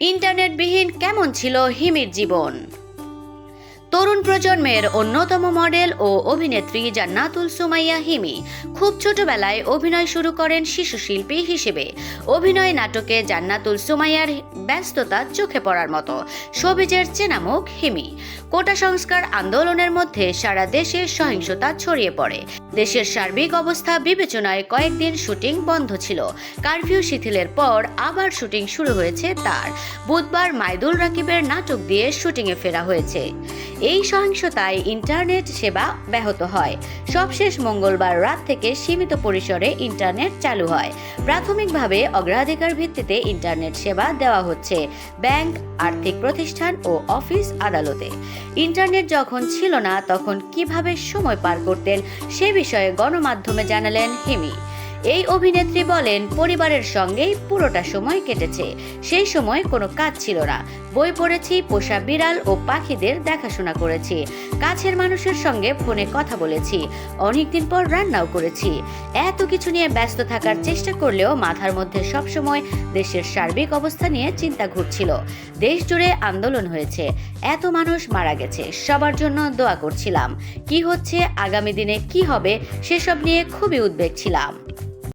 ইন্টারনেটবিহীন কেমন ছিল হিমির জীবন? তরুণ প্রজন্মের অন্যতম মডেল ও অভিনেত্রী জান্নাতুল সুমাইয়া হিমি খুব ছোটবেলায় অভিনয় শুরু করেন শিশু শিল্পী হিসেবে। অভিনয় নাটকে জান্নাতুল সুমাইয়ার ব্যস্ততা চোখে পড়ার মতো। সবিজের চেনামুখ হিমি। কোটা সংস্কার আন্দোলনের মধ্যে সারা দেশে সহিংসতা ছড়িয়ে পড়ে। দেশের সার্বিক অবস্থা বিবেচনায় কয়েকদিন শুটিং বন্ধ ছিল। কারফিউ শিথিলের পর আবার শুটিং শুরু হয়েছে তার। বুধবার মাইদুল রাকিবের নাটক দিয়ে শুটিংয়ে ফেরা হয়েছে। এই সহিংসতায় ইন্টারনেট সেবা ব্যাহত হয়। সবশেষ মঙ্গলবার রাত থেকে সীমিত পরিসরে ইন্টারনেট চালু হয়। প্রাথমিকভাবে অগ্রাধিকার ভিত্তিতে ইন্টারনেট সেবা দেওয়া হচ্ছে ব্যাংক, আর্থিক প্রতিষ্ঠান ও অফিস আদালতে। ইন্টারনেট যখন ছিল না, তখন কীভাবে সময় পার করতেন সে বিষয়ে গণমাধ্যমে জানালেন হিমি। এই অভিনেত্রী বলেন, পরিবারের সঙ্গেই পুরোটা সময় কেটেছে। সেই সময় কোনো কাজ ছিল না। বই পড়েছি, পোষা বিড়াল ও পাখিদের দেখাশোনা করেছি। কাছের মানুষের সঙ্গে ফোনে কথা বলেছি। অনেকদিন পর রান্নাও করেছি। এত কিছু নিয়ে ব্যস্ত থাকার চেষ্টা করলেও মাথার মধ্যে সবসময় দেশের সার্বিক অবস্থা নিয়ে চিন্তা ঘুরছিল। দেশ জুড়ে আন্দোলন হয়েছে। এত মানুষ মারা গেছে। সবার জন্য দোয়া করছিলাম। কি হচ্ছে, আগামী দিনে কি হবে, সেসব নিয়ে খুবই উদ্বেগ ছিলাম।